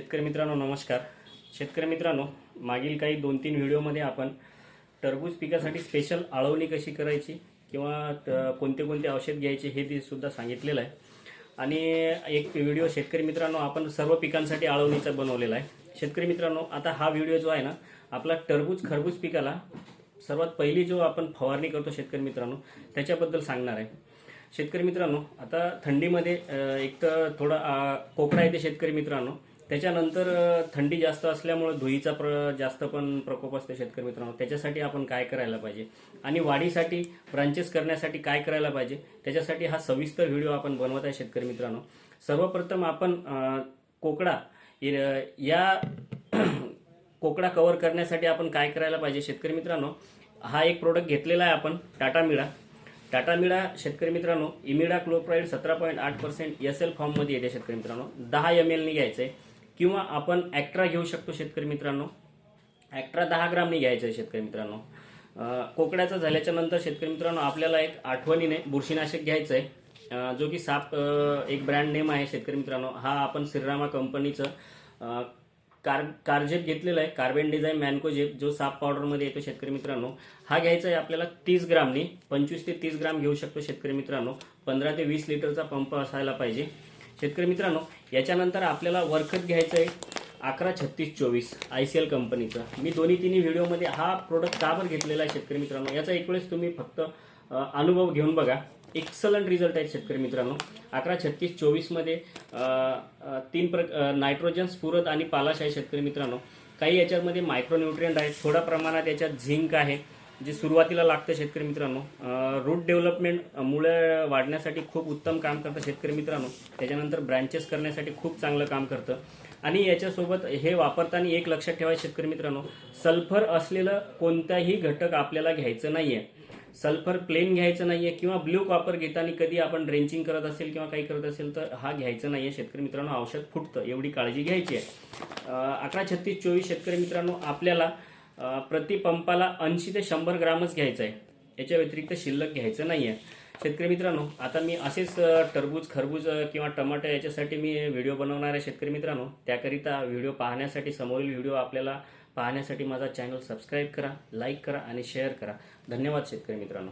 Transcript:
शेतकरी मित्रांनो नमस्कार. शेतकरी मित्रांनो मागील काही दोन तीन व्हिडिओमध्ये आपण टरबूज पिकासाठी स्पेशल आळवणी कशी करायची किंवा कोणते कोणते औषध घ्यायचे हे ते सुद्धा सांगितलेलं आहे. आणि एक व्हिडिओ शेतकरी मित्रांनो आपण सर्व पिकांसाठी आळवणीचा बनवलेला आहे. शेतकरी मित्रांनो आता हा व्हिडिओ जो आहे ना आपला टरबूज खरबूज पिकाला सर्वात पहिली जो आपण फवारणी करतो शेतकरी मित्रांनो त्याच्याबद्दल सांगणार आहे. शेतकरी मित्रांनो आता थंडीमध्ये एक तर थोडा कोकरा कोकडा येते शेतकरी मित्रांनो. त्याच्यानंतर थंडी जास्त असल्यामुळे धुळीचा प्र जास्त पण प्रकोप असतो शेतकरी मित्रांनो. त्याच्यासाठी आपण काय करायला पाहिजे? आणि वाढीसाठी ब्रांचेस करण्यासाठी काय करायला पाहिजे? त्याच्यासाठी हा सविस्तर व्हिडिओ आपण बनवत आहे शेतकरी मित्रांनो. सर्वप्रथम आपण कोकडा या कोकडा कव्हर करण्यासाठी आपण काय करायला पाहिजे शेतकरी मित्रांनो? हा एक प्रोडक्ट घेतलेला आहे आपण टाटा मिळा टाटा मिळा शेतकरी मित्रांनो इमिडा क्लोप्राईड सतरा पॉईंट आठ पर्सेंट एस एल फॉर्ममध्ये येते शेतकरी मित्रांनो. दहा एम एलनी घ्यायचं आहे किंवा आपण ॲक्ट्रा घेऊ शकतो शेतकरी मित्रांनो. ॲक्ट्रा दहा ग्रामनी घ्यायचं आहे शेतकरी मित्रांनो. कोकड्याचं झाल्याच्यानंतर शेतकरी मित्रांनो आपल्याला एक आठवणीने बुरशीनाशक घ्यायचं आहे. जो की साप एक ब्रँड नेम आहे शेतकरी मित्रांनो. हा आपण श्रीरामा कंपनीचं कार कार्जेट घेतलेला आहे कार्बन डिझाईन मॅनकोजेप जो साप पावडरमध्ये येतो शेतकरी मित्रांनो. हा घ्यायचा आहे आपल्याला तीस ग्रामनी पंचवीस ते तीस ग्राम घेऊ शकतो शेतकरी मित्रांनो. पंधरा ते वीस लिटरचा पंप असायला पाहिजे. शेतकरी मित्रांनो याच्यानंतर आपल्याला वरखत घ्यायचं आहे अकरा छत्तीस चोवीस आय सी एल कंपनीचं. मी दोन्ही तिन्ही व्हिडिओमध्ये हा प्रोडक्ट का बरं घेतलेला आहे शेतकरी मित्रांनो याचा एक वेळेस तुम्ही फक्त अनुभव घेऊन बघा. एक्सलंट रिझल्ट आहेत शेतकरी मित्रांनो. अकरा छत्तीस चोवीसमध्ये तीन प्र नायट्रोजन स्फुरद आणि पालाश आहे शेतकरी मित्रांनो. काही याच्यामध्ये मायक्रोन्युट्रियंट आहेत थोड्या प्रमाणात याच्यात झिंक आहे. जे सुरुवातीला लागतं शेतकरी मित्रांनो रूट डेव्हलपमेंट मुळं वाढण्यासाठी खूप उत्तम काम करतं शेतकरी मित्रांनो. त्याच्यानंतर ब्रँचेस करण्यासाठी खूप चांगलं काम करतं. आणि याच्यासोबत हे वापरताना एक लक्षात ठेवा शेतकरी मित्रांनो सल्फर असलेलं कोणताही घटक आपल्याला घ्यायचं नाहीये. सल्फर प्लेन घ्यायचं नाहीये किंवा ब्ल्यू कॉपर घेताना कधी आपण ड्रेंचिंग करत असेल किंवा काही करत असेल तर हा घ्यायचा आहे शेतकरी मित्रांनो औषध फुटतं एवढी काळजी घ्यायची आहे. अकरा छत्तीस चोवीस शेतकरी मित्रांनो आपल्याला प्रतिपंपाला प्रति पंपाला ऐंशी ते शंभर ग्रामच घ्यायचं आहे याच्या व्यतिरिक्त शिल्लक घ्यायचं नाही आहे शेतकरी मित्रांनो आता मी असेच टरबूज खरबूज किंवा टमाटर याच्यासाठी मी व्हिडिओ बनवणार आहे शेतकरी मित्रांनो. त्याकरिता व्हिडिओ पाहण्यासाठी समोरील व्हिडिओ आपल्याला पाहण्यासाठी माझा चॅनल सबस्क्राईब करा लाईक करा आणि शेअर करा. धन्यवाद शेतकरी मित्रांनो.